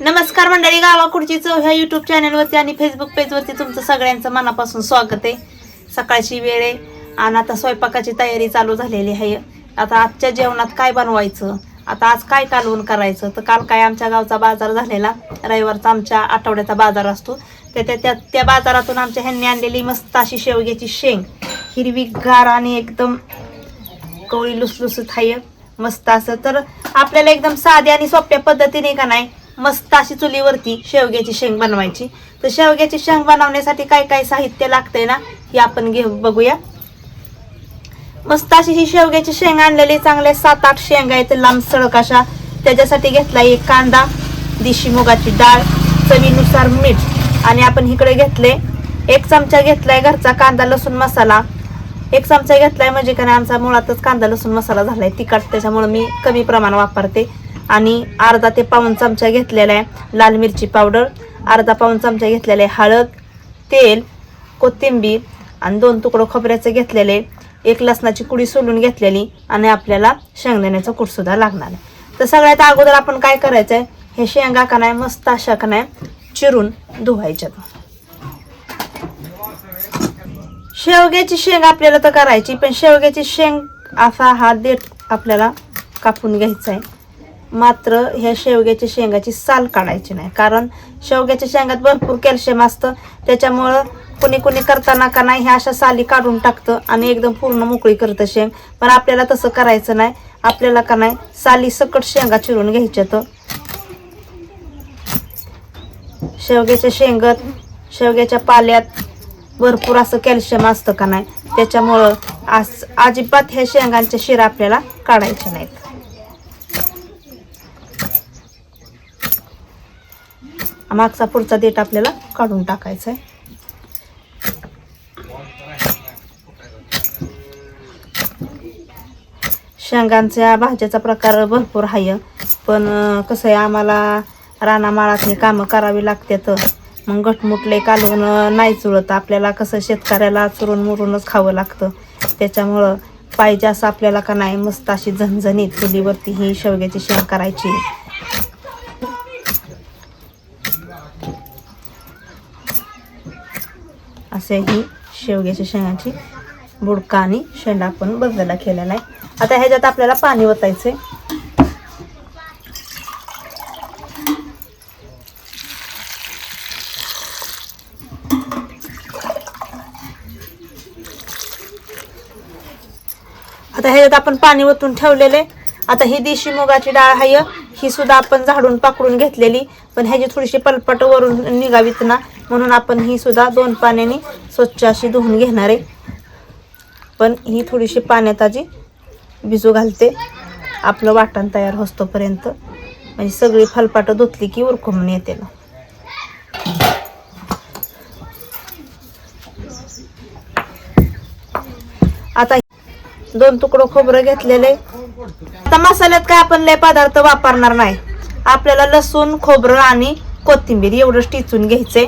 नमस्कार मंडळी गावाकुडची चव ह्या युट्यूब चॅनलवरती आणि फेसबुक पेजवरती तुमचं सगळ्यांचं मनापासून स्वागत आहे. सकाळची वेळ आहे आणि आता स्वयंपाकाची तयारी चालू झालेली आहे. आता आजच्या जेवणात काय बनवायचं? आता आज काय कालवून करायचं? तर काल काय आमच्या गावचा बाजार झालेला. रविवारचा आमच्या आठवड्याचा बाजार असतो. त्या त्या त्या त्या बाजारातून आमच्या ह्यांनी आणलेली मस्त अशी शेवग्याची शेंग. हिरवी गार आणि एकदम कवळी लुसलुसत आहे. मस्त असं. तर आपल्याला एकदम साध्या आणि सोप्या पद्धतीने का नाही मस्त अशी चुलीवरती शेवग्याची शेंग बनवायची. तर शेवग्याची शेंग बनवण्यासाठी काय काय साहित्य लागतंय ना हे आपण घेऊ बघूया. मस्त अशी ही शेवग्याची शेंग आणलेली चांगले सात आठ शेंगा आहेत लांब सडक अशा. त्याच्यासाठी घेतला एक कांदा देशी मुगाची डाळ चवीनुसार मीठ. आणि आपण इकडे घेतले एक चमचा घेतलाय घरचा कांदा लसूण मसाला. एक चमचा घेतलाय म्हणजे का आमचा मुळातच कांदा लसूण मसाला झालाय तिखट त्याच्यामुळे मी कमी प्रमाण वापरते. आणि अर्धा ते पाऊन चमचा घेतलेला आहे लाल मिरची पावडर अर्धा पाऊन चमचा घेतलेला आहे हळद तेल कोथिंबीर आणि दोन तुकडं खोबऱ्याचं घेतलेले एक लसणाची कुडी सोलून घेतलेली आणि आपल्याला शेंगदाण्याचा कूटसुद्धा लागणार आहे. तर सगळ्यात अगोदर आपण काय करायचं आहे हे शेंगा का नाही मस्त अशा का नाही चिरून धुवायच्यात. शेवग्याची शेंग आपल्याला तर करायची पण शेवग्याची शेंग असा हा देठ आपल्याला कापून घ्यायचा आहे मात्र ह्या शेवग्याच्या शेंगाची साल काढायची नाही. कारण शेवग्याच्या शेंगात भरपूर कॅल्शियम असतं. त्याच्यामुळं कुणी कुणी करताना का नाही ह्या अशा साली काढून टाकतं आणि एकदम पूर्ण मोकळी करतं शेंग. पण आपल्याला तसं करायचं नाही. आपल्याला का नाही साली सकट शेंगा चिरून घ्यायच्या तर. शेवग्याच्या शेंगत शेवग्याच्या पाल्यात भरपूर असं कॅल्शियम असतं का नाही? त्याच्यामुळं आज अजिबात ह्या शेंगांच्या शिरा आपल्याला काढायच्या नाहीत. मागचा पुढचा देठ आपल्याला काढून टाकायचा आहे शेंगांच्या भाज्याचा प्रकार भरपूर आहे पण कसं आहे आम्हाला रानामाळातली कामं करावी लागतात मग गटमुटले कालवून नाही चुळत आपल्याला कसं शेतकऱ्याला चुरून मुरूनच खावं लागतं. त्याच्यामुळं पाहिजे असं आपल्याला का नाही मस्त अशी झणझणीत चुलीवरती ही शेवग्याची शेंग करायची. असे ही शेवग्याच्या शेंगाची बुडका आणि शेंडा आपण बदलला केलेला आहे. आता ह्याच्यात आपल्याला पाणी ओतायचंय. आता ह्याच्यात आपण पाणी ओतून ठेवलेले. आता ही देशी मुगाची डाळ आहे ही सुद्धा आपण झाडून पाकडून घेतलेली. पण ह्याची थोडीशी पलपट वरून निघावीत ना. म्हणून आपण ही सुद्धा दोन पाण्याने स्वच्छ अशी धुवून घेणार आहे. पण ही थोडीशी पाण्यात आजी भिजू घालते. आपलं वाटण तयार होतोपर्यंत म्हणजे सगळी फलपाटं धुतली की उरकून येते ना. आता दोन तुकडं खोबरं घेतलेले. आता मसाल्यात काय आपण लय पदार्थ वापरणार नाही. आपल्याला लसूण खोबरं आणि कोथिंबीर एवढंच टिचून घ्यायचंय.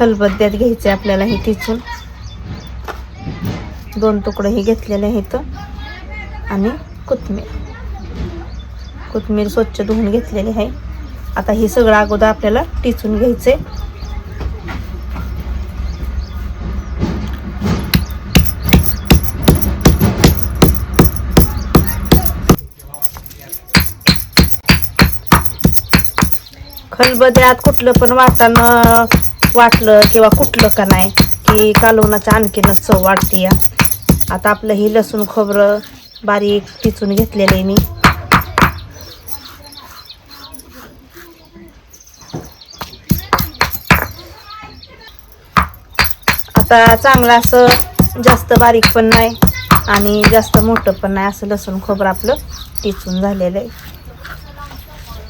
खलबत्त्यात घ्यायचे आपल्याला हे टिचून दोन तुकडं हे घेतलेले आहेत आणि कोथमीर कोथमीर स्वच्छ धुवून घेतलेली आहे. आता हे सगळं अगोदर आपल्याला टिचून घ्यायचंय खलबद्यात कुठलं पण वाटाणं वाटलं किंवा कुठलं का नाही की कालवणाचं आणखीनच चव वाटते या. आता आपलं ही लसूण खोबरं बारीक टिचून घेतलेलं आहे मी. आता चांगलं असं जास्त बारीक पण नाही आणि जास्त मोठं पण नाही असं लसूण खोबरं आपलं टिचून झालेलं आहे.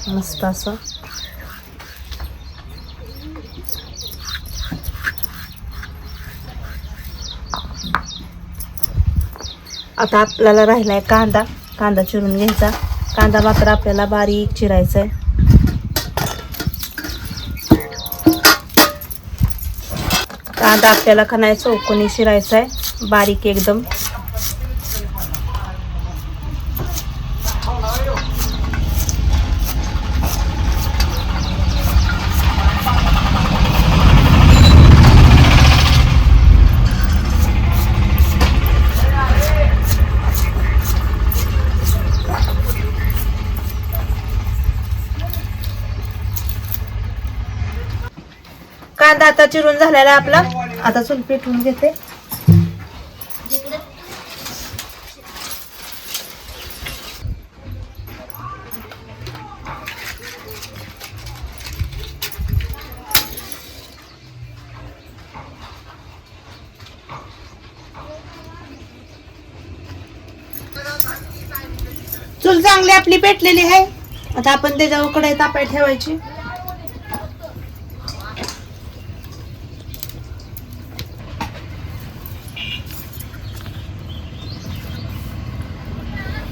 मस्त असं. आता आपल्याला राहिला आहे कांदा. कांदा चिरून घ्यायचा. कांदा मात्र आपल्याला बारीक चिरायचा आहे कांदा आपल्याला का नाही चौकोनी चिरायचा आहे बारीक एकदम. कांदा आता चिरून झालेला आपला. आता चूल पेटवून घेते. चूल चांगली आपली पेटलेली आहे. आता आपण त्याच्यावर कढई तापाय ठेवायची.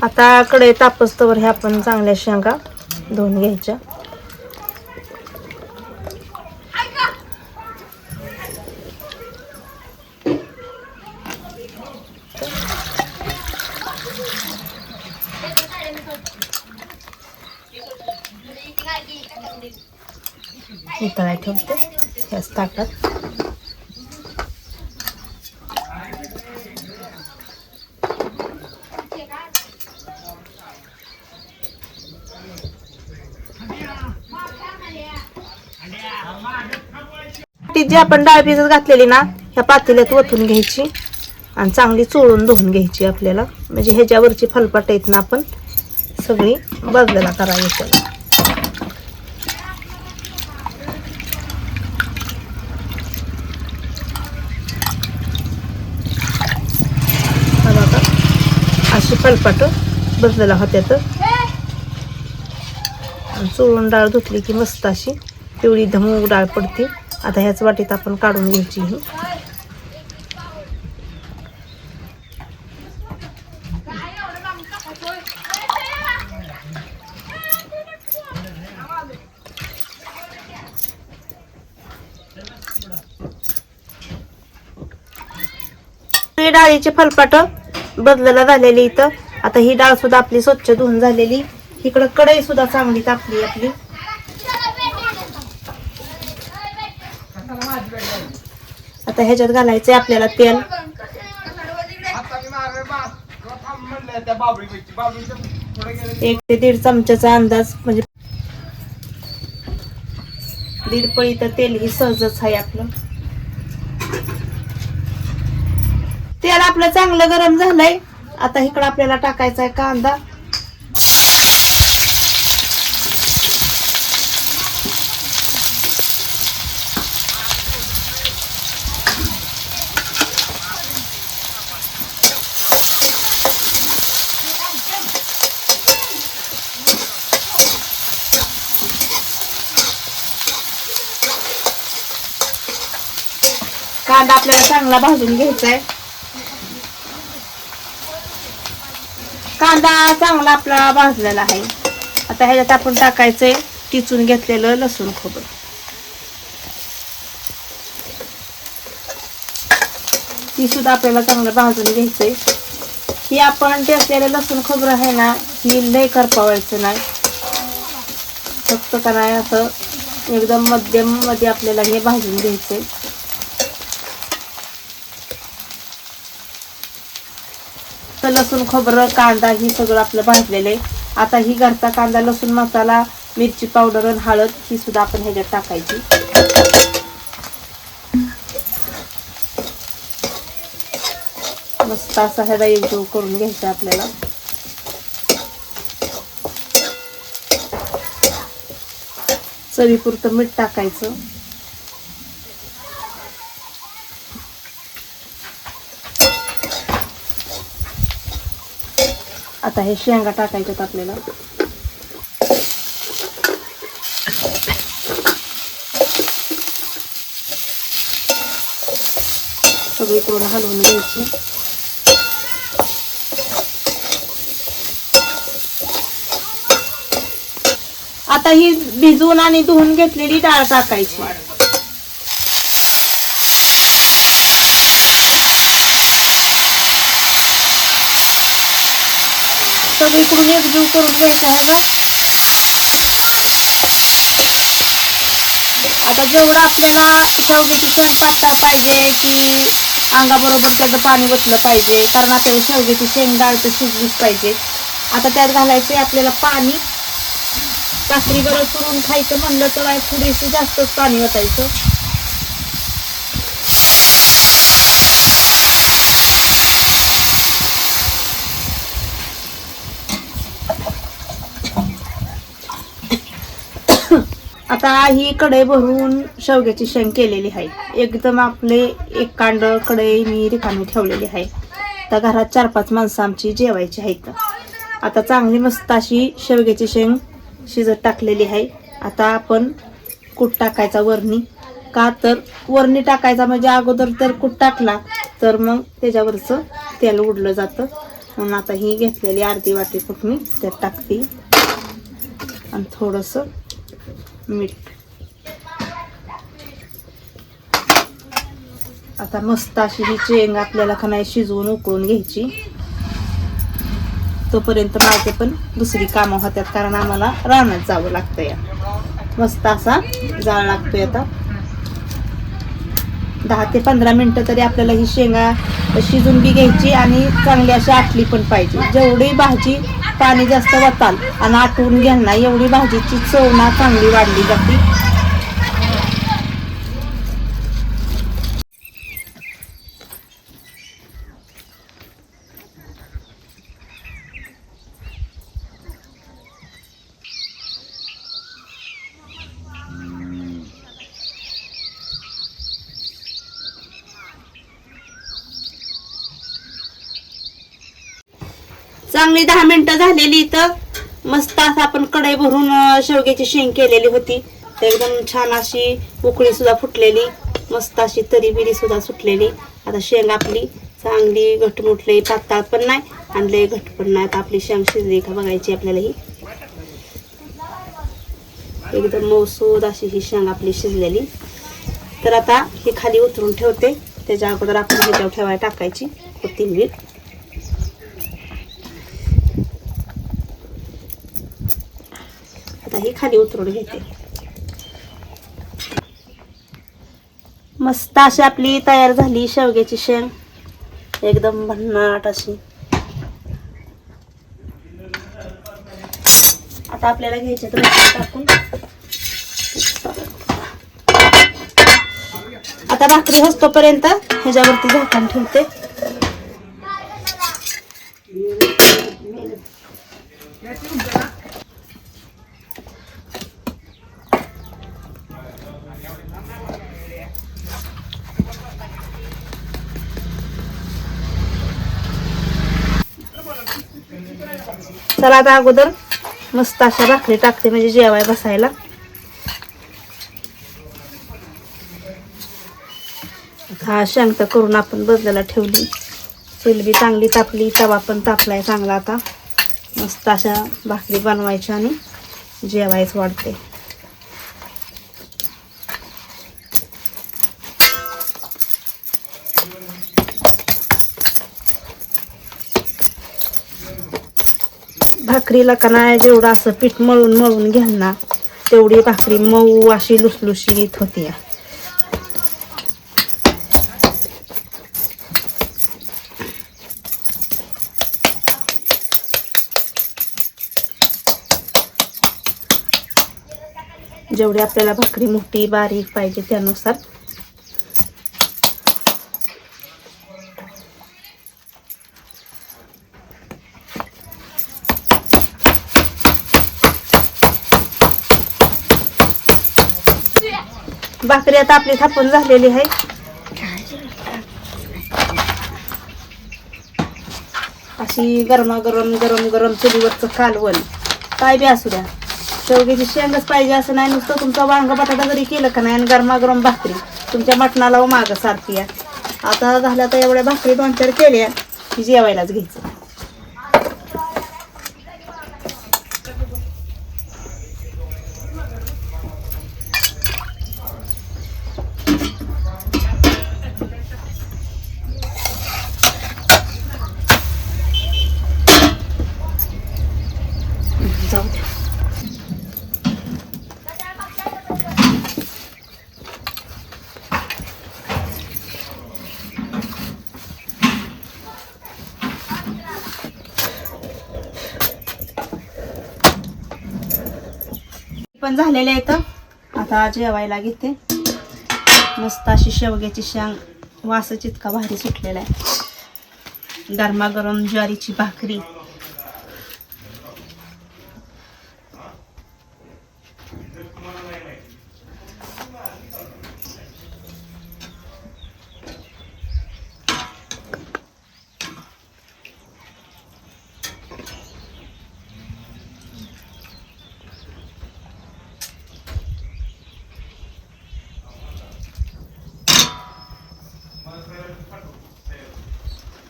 आता कडे तापस्तवर ह्या आपण चांगल्या शेंगा धुवून घ्यायच्या. ठेवते. ह्याच ताकद जी आपण डाळ भिजत घातलेली ना ह्या पातेल्यात ओतून घ्यायची आणि चांगली चोळून धुवून घ्यायची आपल्याला. म्हणजे ह्याच्यावरची फलपाट आहेत ना आपण सगळी बाजूला करावी त्याला अशी फलपाट बसलेला होत्यात. चोळून डाळ धुतली की मस्त अशी पिवळी धमूक डाळ पडते. आता ह्याच वाटीत आपण काढून घ्यायची. ही डाळीचे फलपाट बदलायला झालेली इथं. आता ही डाळ सुद्धा आपली स्वच्छ धुवून झालेली. इकडं कढई सुद्धा चांगली तापली आपली. आता ह्याच्यात घालायचंय आपल्याला तेल. एक ते दीड चमच्याचा अंदाज म्हणजे दीड पळी तर तेल ही सहजच आहे आपलं. तेल आपलं चांगलं गरम झालंय. आता इकडं आपल्याला टाकायचा आहे कांदा. कांदा आपल्याला चांगला भाजून घ्यायचा आहे कांदा चांगला आपला भाजलेला आहे. आता ह्याच्यात आपण टाकायचंय टिचून घेतलेलं लसूण खोबरं. ती सुद्धा आपल्याला चांगलं भाजून घ्यायचंय. ही आपण टेचलेलं लसूण खोबरं आहे ना ही लय करपावायचं नाही. फक्त का नाही असं एकदम मध्यममध्ये आपल्याला हे भाजून घ्यायचंय. लसूण खोबरं कांदा ही सगळं आपलं भाजलेलं आहे. आता ही घरचा कांदा लसूण मसाला मिरची पावडर आणि हळद ही सुद्धा आपण ह्याच्यात टाकायची. मस्त असा ह्याला एकजीव करून घ्यायचा आपल्याला. चवीपुरतं मीठ टाकायचं. आता हे शेंगा टाकायच्यात आपल्याला. सगळीकडून हलवून घ्यायची. आता ही भिजवून आणि धुवून घेतलेली डाळ टाकायची. सगळीकडून एकजीव करून घ्यायचा आहे बघ आता जेवढं आपल्याला शेवग्याची शेंग पातळ पाहिजे की अंगाबरोबर त्याचं पाणी बसलं पाहिजे कारण आपल्याला शेवग्याची शेंग डाळ तर शिजलीच पाहिजे. आता त्यात घालायचं आपल्याला पाणी. काकडी गरज करून खायचं म्हणलं तर थोडीशी जास्तच पाणी ओतायचं आता ही कढई भरून शेवग्याची शेंग केलेली आहे. एकदम आपले एक कांड कढई मी रिकामी ठेवलेली आहे. तर घरात चार पाच माणसं आमची जेवायची आहेत. आता चांगली मस्त अशी शेवग्याची शेंग शिजत टाकलेली आहे. आता आपण कूट टाकायचा वरणी. का तर वरणी टाकायचा म्हणजे अगोदर तर कूट टाकला तर मग त्याच्यावरचं तेल उडलं जातं. म्हणून आता ही घेतलेली अर्धी वाटी कूट मी त्यात टाकते. आणि थोडंसं मीठ. आता मस्त अशी ही चेंग आपल्याला का शिजवून उकळून घ्यायची. तोपर्यंत माझे पण दुसरी कामं होतात कारण आम्हाला रानात जावं लागतं या. मस्त असा जाळ लागतोय आता. दहा ते पंधरा मिनटं तरी आपल्याला ही शेंगा शिजून बी घ्यायची आणि चांगली अशी आटली पण पाहिजे. जेवढी भाजी पाणी जास्त वाचाल आणि आटवून घ्याल ना एवढी भाजीची चव ना चांगली वाढली जाते. चांगली दहा मिनिटं झालेली इथं. मस्त असं आपण कढई भरून शेवग्याची शेंग केलेली होती. तर एकदम छान अशी उकळी सुद्धा फुटलेली. मस्त अशी तरी बिरी सुद्धा सुटलेली. आता शेंग आपली चांगली घटमुटली पातळ पण नाही आणि लय घट पण नाही. आता आपली शेंग शिजली का बघायची आपल्याला ही. एकदम मौसूद अशी ही शेंग आपली शिजलेली. तर आता ही खाली उतरून ठेवते. त्याच्या अगोदर आपण ह्याच्यावर ठेवायला टाकायची कोथिंबीर. आता खाली उतरून घेते. मस्त अशी आपली तयार झाली शेवग्याची शेंग. एकदम भन्नाट अशी. आता आपल्याला घ्यायचे तर टाकून. आता भाकरी हसतोपर्यंत ह्याच्यावरती झाकण ठेवते. चला आता अगोदर मस्त अशा भाकरी टाकते म्हणजे जेवाय बसायला. हा शांत करून आपण बदलायला ठेवली. चूल चांगली तापली तवा पण तापलाय चांगला आता. मस्त अशा भाकरी बनवायच्या आणि जेवायच वाढते भाकरीला का नाही जेवढं असं पीठ मळून मळून घ्याल ना तेवढी भाकरी मऊ अशी लुसलुशीत होती. जेवढी आपल्याला भाकरी मोठी बारीक पाहिजे त्यानुसार भाकरी आता आपली थापून झालेली आहे. अशी गरमागरम गरम गरम चुलीवरचं कालवण काय बी असू द्या. शेवग्याची शेंगच पाहिजे असं नाही नुसतं तुमचा वांग बटाटा जरी केलं का नाही आणि गरमागरम भाकरी तुमच्या मटणाला माग सारखी आता झाल्या तर एवढ्या भाकरी दोन चार केल्या की जेवायलाच घ्यायचं. जाऊ द्या. पण झालेले आहेत आता जेवायला घेते. मस्त अशी शेवग्याची शेंग वासच इतका भारी सुटलेला आहे. गरमागरम ज्वारीची भाकरी.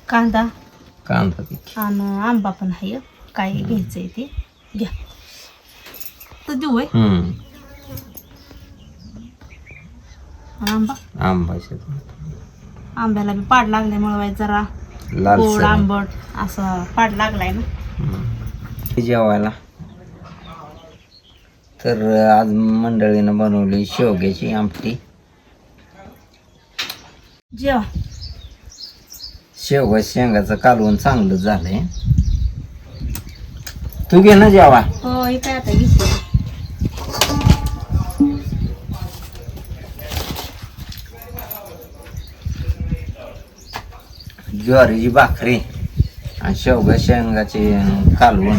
कांदा. कांदा आणि आंबा पण आहे. काय घ्यायचंय ते? घ्या. तर देऊ होय. हम्म. आणि आंबा आंबाचे आंब्याला बी पाड लागल्यामुळे वाईट जरा लाल गोड आंबट असं पाड लागलाय ना. जेवायला. तर आज मंडळीनं बनवली शेवग्याची आमटी. जेवा. शेवगा शेंगाचं कालवण चांगलं झालंय तू घे ना जेवा हो हे काय आता घेते ज्वारीची भाकरी आणि शेवगा शेंगाचे कालवण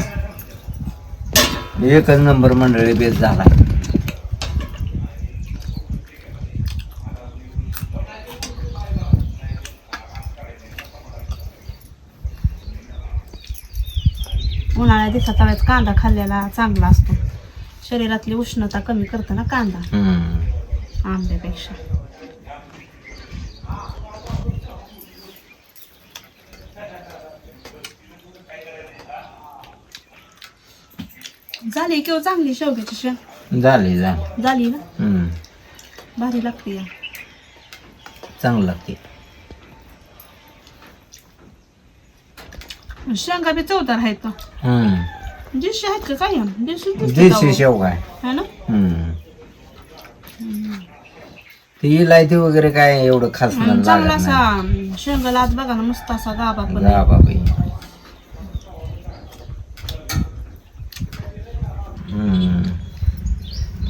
एकच नंबर मंडळी बेस झाला उन्हाळ्या दिवसात वेळेस कांदा खाल्लेला चांगला असतो. शरीरातली उष्णता कमी करतो ना कांदा. हम्म. आंब्यापेक्षा. झाली किंवा चांगली शेवग्याची शेंग झाली झाली. झाली ना? हम्म. भारी लागते या. चांगलं लागते. शेंगा बी चवदार आहेत का हम्म. देशी आहेत का काय? देशी देशी शेवगा आहे है ना? हम्म. ती वगैरे काय एवढं खास आणि चांगला लागत असा नाही. शेंगाला आत बघा ना मस्त असा गाबा पण. जा बाबी हम्म.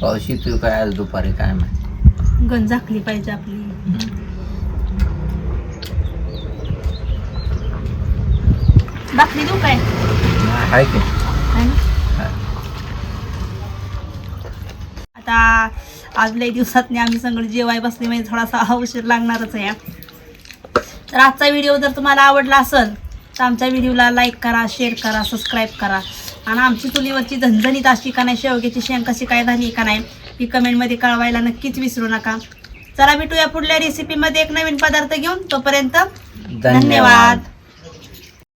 पाऊस येतोय काय आज दुपारी काय माहिती? गंज झाकली पाहिजे आपली. बाकरी देऊ काय आहे की है ना? आता आज लई दिवसात आम्ही सगळं जेवाय बसले म्हणजे थोडासा उशीर लागणारच आहे. तर आजचा व्हिडिओ जर तुम्हाला आवडला असेल तर आमच्या व्हिडिओला लाईक करा शेअर करा सबस्क्राईब करा. आणि आमची चुलीवरची झणझणीत अशी का नाही शेवग्याची शेंग कशी काय झाली का नाही ती कमेंटमध्ये कळवायला नक्कीच विसरू नका. चला भेटूया पुढल्या रेसिपीमध्ये एक नवीन पदार्थ घेऊन तोपर्यंत धन्यवाद.